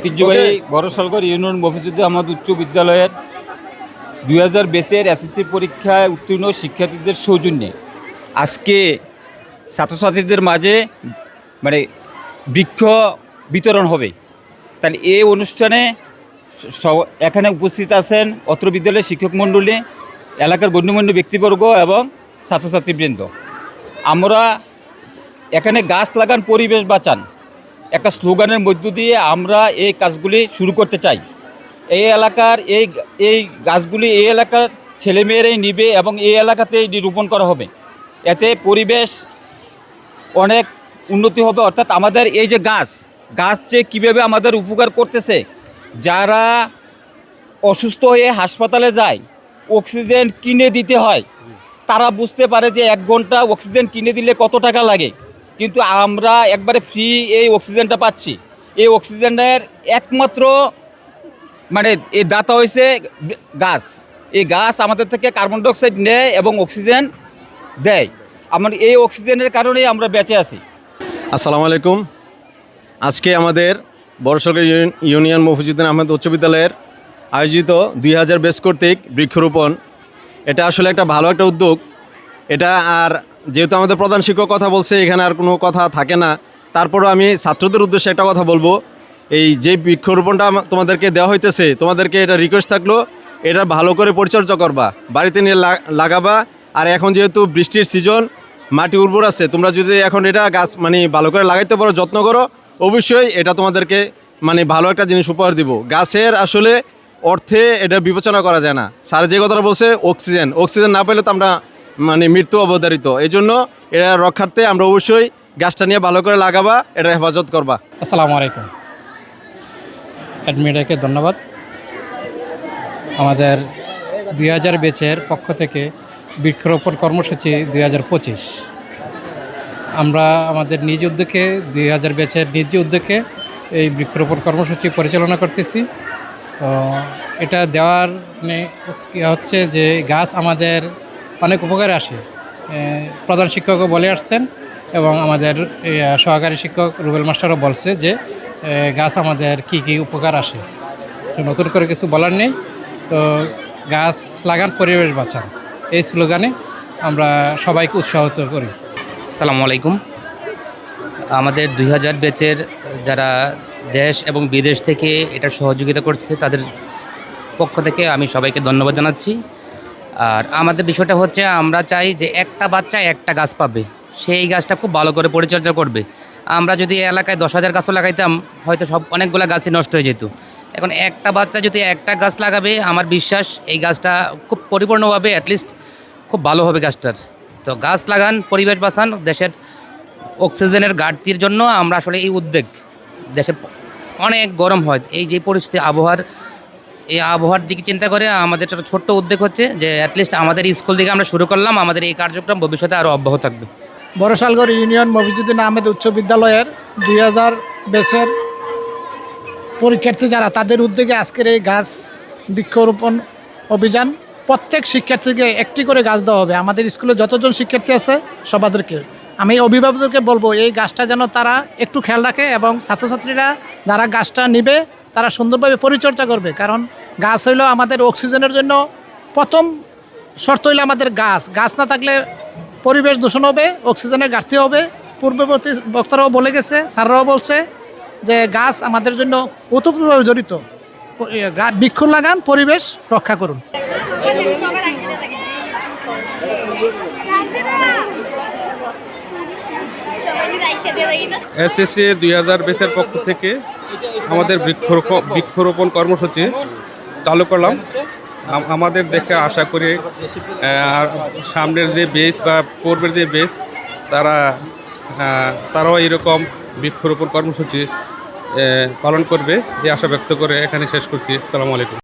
ঐতিহ্যবাহী বড়সলগড় ইউনিয়ন মফিজুদ্দিন আহমদ উচ্চ বিদ্যালয়ের দুই হাজার বেসের এসএসসি পরীক্ষায় উত্তীর্ণ শিক্ষার্থীদের সৌজন্যে। আজকে ছাত্রছাত্রীদের মাঝে মানে বৃক্ষ বিতরণ হবে। তাহলে এই অনুষ্ঠানে এখানে উপস্থিত আছেন অত্র বিদ্যালয়ের শিক্ষক মণ্ডলী এলাকার গণ্যমান্য ব্যক্তিবর্গ এবং ছাত্রছাত্রীবৃন্দ। আমরা এখানে গাছ লাগান পরিবেশ বাঁচান। একটা স্লোগানের মধ্য দিয়ে আমরা এই কাজগুলি শুরু করতে চাই। এই এলাকার এই এই গাছগুলি এই এলাকার ছেলেমেয়েরাই নিবে এবং এই এলাকাতেই রোপণ করা হবে। এতে পরিবেশ অনেক উন্নতি হবে। অর্থাৎ আমাদের এই যে গাছ গাছ যে কীভাবে আমাদের উপকার করতেছে, যারা অসুস্থ হয়ে হাসপাতালে যায়, অক্সিজেন কিনে দিতে হয়, তারা বুঝতে পারে যে এক ঘণ্টা অক্সিজেন কিনে দিলে কত টাকা লাগে। কিন্তু আমরা একবারে ফ্রি এই অক্সিজেনটা পাচ্ছি। এই অক্সিজেনের একমাত্র মানে এই দাতা হয়েছে গাছ এই গাছ আমাদের থেকে কার্বন ডাইঅক্সাইড নেয় এবং অক্সিজেন দেয়। আমার এই অক্সিজেনের কারণেই আমরা বেঁচে আছি। আসসালামু আলাইকুম। আজকে আমাদের বড়সরকার ইউনিয়ন মফিজুদ্দিন আহমেদ উচ্চ বিদ্যালয়ের আয়োজিত দুই হাজার বেস কর্তৃক বৃক্ষরোপণ। এটা আসলে একটা ভালো একটা উদ্যোগ। এটা আর যেহেতু আমাদের প্রধান শিক্ষক কথা বলছে, এখানে আর কোনো কথা থাকে না। তারপরও আমি ছাত্রদের উদ্দেশ্যে একটা কথা বলব। এই যে বৃক্ষরোপণটা তোমাদেরকে দেওয়া হইতেছে, তোমাদেরকে এটা রিকোয়েস্ট থাকল, এটা ভালো করে পরিচর্যা করবা। বাড়িতে নিয়ে লাগাবা। আর এখন যেহেতু বৃষ্টির সিজন মাটি উর্বর আছে, তোমরা যদি এখন এটা গাছ মানে ভালো করে লাগাইতে পারো, যত্ন করো, অবশ্যই এটা তোমাদেরকে মানে ভালো একটা জিনিস উপহার দিব। গাছের আসলে অর্থে এটা বিবেচনা করা যায় না। স্যার যে কথাটা বলছে অক্সিজেন অক্সিজেন না পেলে তো আমরা মানে মৃত্যু অবধারিত। এই জন্য এটা রক্ষার্থে আমরা অবশ্যই গাছটা নিয়ে ভালো করে লাগাবা এটা হেফাজত করবা। আসসালামু আলাইকুম। অ্যাডমিটাকে ধন্যবাদ। আমাদের দুই হাজার বেচের পক্ষ থেকে বৃক্ষরোপণ কর্মসূচি দুই হাজার পঁচিশ। আমরা আমাদের নিজ উদ্যোগে, দুই হাজার বেচের নিজ উদ্যোগে এই বৃক্ষরোপণ কর্মসূচি পরিচালনা করতেছি। এটা দেওয়ার মানে হচ্ছে যে গাছ আমাদের অনেক উপকারে আসে। প্রধান শিক্ষকও বলে আসছেন এবং আমাদের সহকারী শিক্ষক রুবেল মাস্টারও বলছে যে গাছ আমাদের কি কি উপকার আসে। তো নতুন করে কিছু বলার নেই। তো গাছ লাগান, পরিবেশ বাঁচান। এই স্লোগানে আমরা সবাইকে উৎসাহিত করি। আসসালামু আলাইকুম। আমাদের দুই হাজার ব্যাচের যারা দেশ এবং বিদেশ থেকে এটা সহযোগিতা করছে, তাদের পক্ষ থেকে আমি সবাইকে ধন্যবাদ জানাচ্ছি। আর আমাদের বিষয়টা হচ্ছে আমরা চাই যে একটা বাচ্চা একটা গাছ পাবে। সেই গাছটা খুব ভালো করে পরিচর্যা করবে। আমরা যদি এলাকায় দশ হাজার গাছও লাগাইতাম, হয়তো সব অনেকগুলো গাছই নষ্ট হয়ে যেত। এখন একটা বাচ্চা যদি একটা গাছ লাগাবে, আমার বিশ্বাস এই গাছটা খুব পরিপূর্ণভাবে অ্যাটলিস্ট খুব ভালো হবে গাছটার। তো গাছ লাগান, পরিবেশ বাঁচান, দেশের অক্সিজেনের ঘাটতির জন্য আমরা আসলে এই উদ্যোগ দেশে অনেক গরম হয়। এই যে পরিস্থিতি, আবহাওয়ার এই আবহাওয়ার দিকে চিন্তা করে আমাদের একটা ছোট্ট উদ্যোগ হচ্ছে যে অ্যাটলিস্ট আমাদের স্কুল থেকে আমরা শুরু করলাম, আমাদের এই কার্যক্রম ভবিষ্যতে আরও অব্যাহত থাকবে। বড়শালগড় ইউনিয়ন মফিজুদ্দিন আহমেদ উচ্চ বিদ্যালয়ের দুই হাজার বেসের পরীক্ষার্থী যারা, তাদের উদ্যোগে আজকের এই গাছ বৃক্ষরোপণ অভিযান, প্রত্যেক শিক্ষার্থীকে একটি করে গাছ দেওয়া হবে। আমাদের স্কুলে যতজন শিক্ষার্থী আছে সবাদেরকে। আমি অভিভাবকদেরকে বলব, এই গাছটা যেন তারা একটু খেয়াল রাখে এবং ছাত্রছাত্রীরা যারা গাছটা নিবে, তারা সুন্দরভাবে পরিচর্যা করবে। কারণ গাছ হইল আমাদের অক্সিজেনের জন্য প্রথম শর্ত হইল আমাদের গাছ। গাছ না থাকলে পরিবেশ দূষণ হবে, অক্সিজেনের ঘাটতি হবে। পূর্ববর্তী বক্তারাও বলে গেছে, স্যাররাও বলছে যে গাছ আমাদের জন্য ওতপ্রোতভাবে জড়িত। বৃক্ষ লাগান, পরিবেশ রক্ষা করুন। এসএসসি দুই হাজার বেসের পক্ষ থেকে আমাদের বৃক্ষরোপণ কর্মসূচি চালু করলাম। আমাদের দেখে আশা করি আর সামনের যে বেস বা পূর্বের যে বেস তারা তারাও এরকম বৃক্ষরোপণ কর্মসূচি পালন করবে যে আশা ব্যক্ত করে এখানে শেষ করছি। সালামু আলাইকুম।